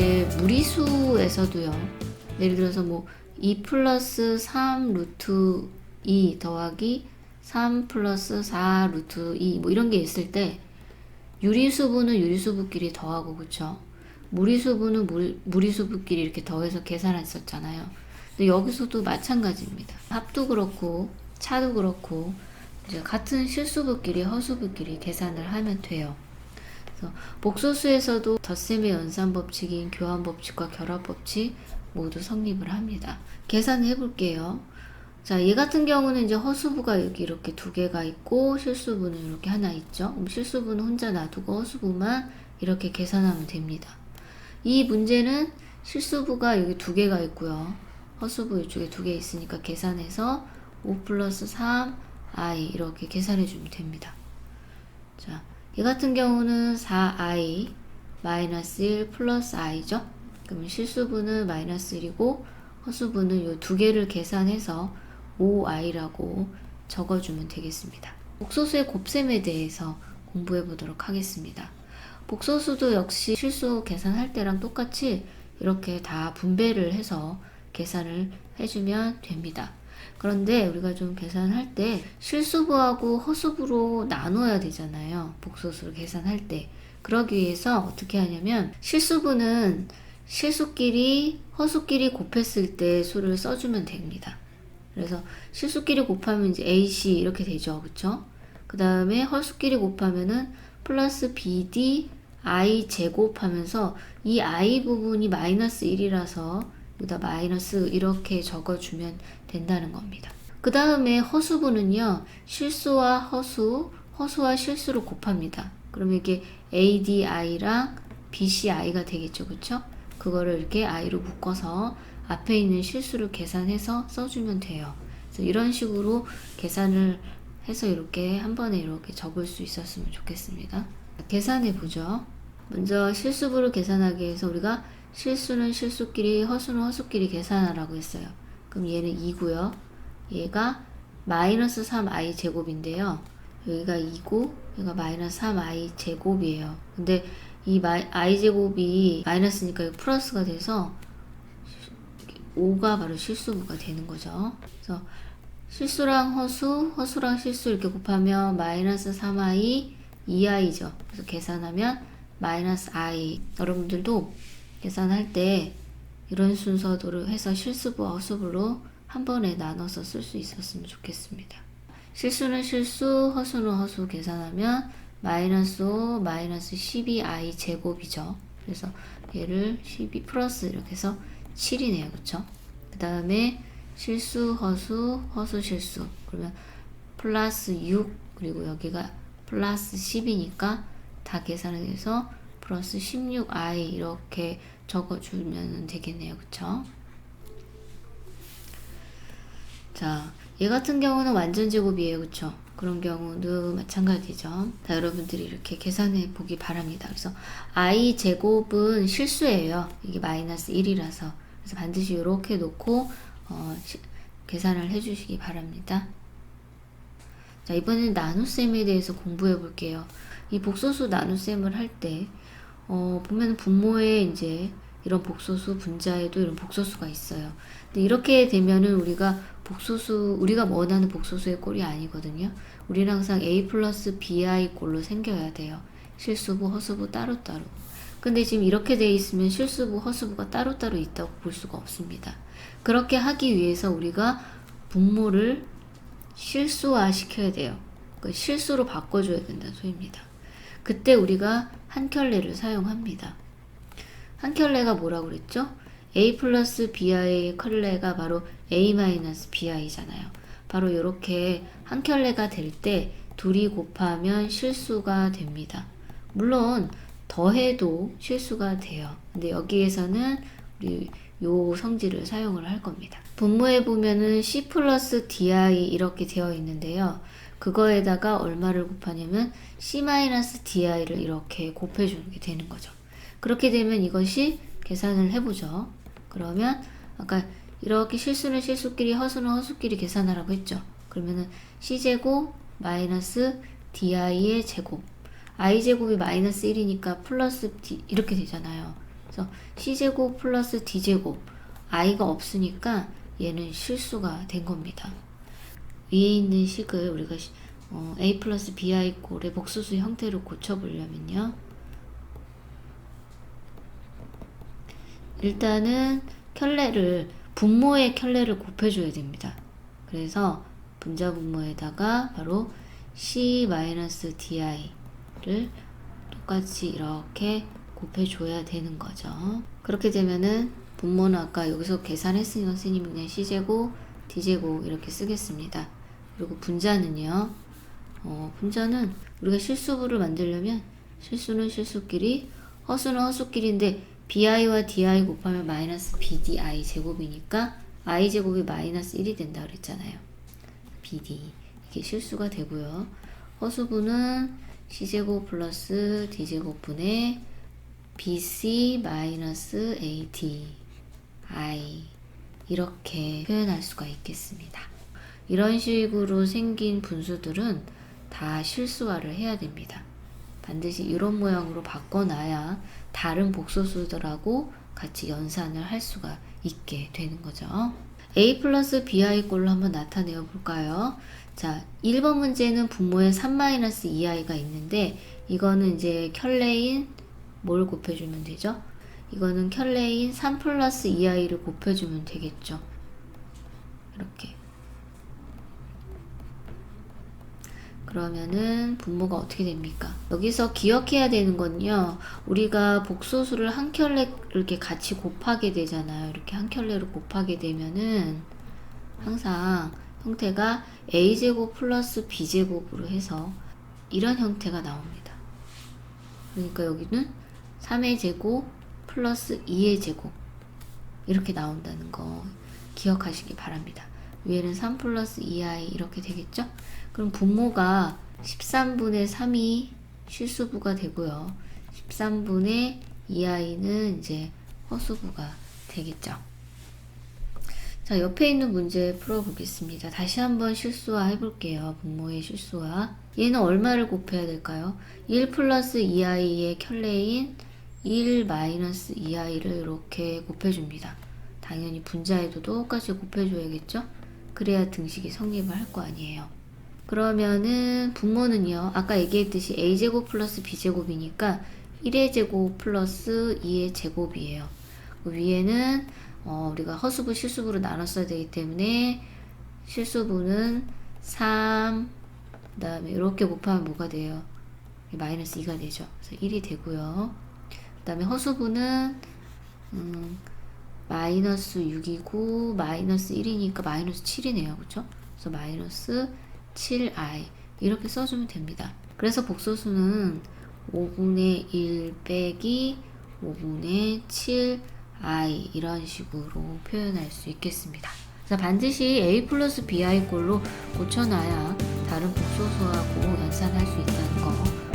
이제 무리수에서도요. 예를 들어서 뭐 2 플러스 3 루트 2 더하기 3 플러스 4 루트 2 뭐 이런 게 있을 때 유리수분은 유리수분끼리 더하고 그쵸? 무리수분은 무리, 무리수분끼리 이렇게 더해서 계산했었잖아요. 근데 여기서도 마찬가지입니다. 합도 그렇고 차도 그렇고 같은 실수분끼리 허수분끼리 계산을 하면 돼요. 그래서 복소수에서도 덧셈의 연산 법칙인 교환 법칙과 결합 법칙 모두 성립을 합니다. 계산해 볼게요. 자, 얘 같은 경우는 이제 허수부가 여기 이렇게 두 개가 있고 실수부는 이렇게 하나 있죠. 그럼 실수부는 혼자 놔두고 허수부만 이렇게 계산하면 됩니다. 이 문제는 실수부가 여기 두 개가 있고요. 허수부 이쪽에 두 개 있으니까 계산해서 5 플러스 3 i 이렇게 계산해 주면 됩니다. 자, 얘 같은 경우는 4i 마이너스 1 플러스 i죠. 그러면 실수분은 마이너스 1이고 허수분은 이 두 개를 계산해서 5i라고 적어주면 되겠습니다. 복소수의 곱셈에 대해서 공부해 보도록 하겠습니다. 복소수도 역시 실수 계산할 때랑 똑같이 이렇게 다 분배를 해서 계산을 해주면 됩니다. 그런데 우리가 좀 계산할 때 실수부하고 허수부로 나눠야 되잖아요. 복소수를 계산할 때. 그러기 위해서 어떻게 하냐면 실수부는 실수끼리 허수끼리 곱했을 때 수를 써주면 됩니다. 그래서 실수끼리 곱하면 이제 AC 이렇게 되죠. 그쵸? 그 다음에 허수끼리 곱하면은 플러스 BD I 제곱하면서 이 I 부분이 마이너스 1이라서 여기다 마이너스 이렇게 적어주면 된다는 겁니다. 그 다음에 허수부는요, 실수와 허수, 허수와 실수를 곱합니다. 그러면 이게 ADI랑 BCI가 되겠죠. 그쵸? 그거를 이렇게 I로 묶어서 앞에 있는 실수를 계산해서 써주면 돼요. 그래서 이런 식으로 계산을 해서 이렇게 한 번에 이렇게 적을 수 있었으면 좋겠습니다. 계산해 보죠. 먼저 실수부를 계산하기 위해서 우리가 실수는 실수끼리, 허수는 허수끼리 계산하라고 했어요. 그럼 얘는 2고요. 얘가 마이너스 3i 제곱인데요. 여기가 2고, 여기가 마이너스 3i 제곱이에요. 근데 이 i 제곱이 마이너스니까 여기 플러스가 돼서 5가 바로 실수부가 되는 거죠. 그래서 실수랑 허수, 허수랑 실수 이렇게 곱하면 마이너스 3i, 2i죠. 그래서 계산하면 마이너스 i. 여러분들도 계산할 때 이런 순서대로 해서 실수부와 허수부로 한 번에 나눠서 쓸 수 있었으면 좋겠습니다. 실수는 실수, 허수는 허수 계산하면 마이너스 5, 마이너스 12i 제곱이죠. 그래서 얘를 12 플러스 이렇게 해서 7이네요. 그쵸? 그 다음에 실수, 허수, 허수, 실수. 그러면 플러스 6, 그리고 여기가 플러스 10이니까 다 계산을 해서 플러스 16i 이렇게 적어주면 되겠네요. 그쵸? 자, 얘 같은 경우는 완전 제곱이에요. 그쵸? 그런 경우도 마찬가지죠. 자, 여러분들이 이렇게 계산해 보기 바랍니다. 그래서 i 제곱은 실수예요. 이게 마이너스 1이라서. 그래서 반드시 이렇게 놓고 어, 시, 계산을 해주시기 바랍니다. 자, 이번에는 나눗셈에 대해서 공부해 볼게요. 이 복소수 나눗셈을 할 때, 어, 보면 분모에 이제 이런 복소수 분자에도 이런 복소수가 있어요. 근데 이렇게 되면은 우리가 복소수, 우리가 원하는 복소수의 꼴이 아니거든요. 우리는 항상 A 플러스 BI 꼴로 생겨야 돼요. 실수부, 허수부 따로따로. 근데 지금 이렇게 돼 있으면 실수부, 허수부가 따로따로 있다고 볼 수가 없습니다. 그렇게 하기 위해서 우리가 분모를 실수화 시켜야 돼요. 그 실수로 바꿔줘야 된다는 소리입니다. 그때 우리가 한 켤레를 사용합니다. 한 켤레가 뭐라고 그랬죠? a 플러스 bi의 켤레가 바로 a 마이너스 bi잖아요. 바로 이렇게 한 켤레가 될 때 둘이 곱하면 실수가 됩니다. 물론 더해도 실수가 돼요. 근데 여기에서는 우리 요 성질을 사용을 할 겁니다. 분모에 보면은 c 플러스 di 이렇게 되어 있는데요. 그거에다가 얼마를 곱하냐면 c 마이너스 di를 이렇게 곱해주는 게 되는 거죠. 그렇게 되면 이것이 계산을 해보죠. 그러면 아까 이렇게 실수는 실수끼리 허수는 허수끼리 계산하라고 했죠. 그러면은 c제곱 마이너스 di의 제곱 i제곱이 마이너스 1이니까 플러스 d 이렇게 되잖아요. 그래서 c제곱 플러스 d제곱 i가 없으니까 얘는 실수가 된 겁니다. 위에 있는 식을 우리가 시- 어, a 플러스 bi 꼴의 복수수 형태로 고쳐보려면요. 일단은 켤레를 분모의 켤레를 곱해줘야 됩니다. 그래서 분자 분모에다가 바로 c-di를 똑같이 이렇게 곱해줘야 되는 거죠. 그렇게 되면은 분모는 아까 여기서 계산했으니까 선생님이 그냥 c제곱, d제곱 이렇게 쓰겠습니다. 그리고 분자는요. 어, 분자는 우리가 실수부를 만들려면 실수는 실수끼리, 허수는 허수끼리인데 bi와 di 곱하면 마이너스 bdi 제곱이니까 i 제곱이 마이너스 1이 된다 그랬잖아요. bd 이게 실수가 되고요. 허수부는 c제곱 플러스 d제곱 분의 bc 마이너스 ad i 이렇게 표현할 수가 있겠습니다. 이런 식으로 생긴 분수들은 다 실수화를 해야 됩니다. 반드시 이런 모양으로 바꿔놔야 다른 복소수들하고 같이 연산을 할 수가 있게 되는 거죠. a 플러스 bi 꼴로 한번 나타내어 볼까요? 자, 1번 문제는 분모에 3-2i가 있는데 이거는 이제 켤레인 뭘 곱해주면 되죠? 이거는 켤레인 3 플러스 2i를 곱해주면 되겠죠. 이렇게. 그러면은 분모가 어떻게 됩니까? 여기서 기억해야 되는 건요. 우리가 복소수를 한 켤레 이렇게 같이 곱하게 되잖아요. 이렇게 한 켤레로 곱하게 되면은 항상 형태가 a제곱 플러스 b제곱으로 해서 이런 형태가 나옵니다. 그러니까 여기는 3의 제곱 플러스 2의 제곱 이렇게 나온다는 거 기억하시기 바랍니다. 위에는 3 플러스 2i 이렇게 되겠죠? 그럼 분모가 13분의 3이 실수부가 되고요. 13분의 2i는 이제 허수부가 되겠죠. 자, 옆에 있는 문제 풀어보겠습니다. 다시 한번 실수화 해볼게요. 분모의 실수화. 얘는 얼마를 곱해야 될까요? 1 플러스 2i의 켤레인 1 마이너스 2i를 이렇게 곱해줍니다. 당연히 분자에도 똑같이 곱해줘야겠죠? 그래야 등식이 성립을 할 거 아니에요. 그러면은 분모는요. 아까 얘기했듯이 a제곱 플러스 b제곱이니까 1의 제곱 플러스 2의 제곱이에요. 그 위에는 어, 우리가 허수부 실수부로 나눴어야 되기 때문에 실수부는 3 그 다음에 이렇게 곱하면 뭐가 돼요? 마이너스 2가 되죠. 그래서 1이 되고요. 그 다음에 허수부는 음, 마이너스 6이고 마이너스 1이니까 마이너스 7이네요. 그렇죠? 그래서 마이너스 7i 이렇게 써주면 됩니다. 그래서 복소수는 5분의 1 빼기 5분의 7i 이런 식으로 표현할 수 있겠습니다. 그래서 반드시 a 플러스 bi 꼴로 고쳐놔야 다른 복소수하고 연산할 수 있다는 거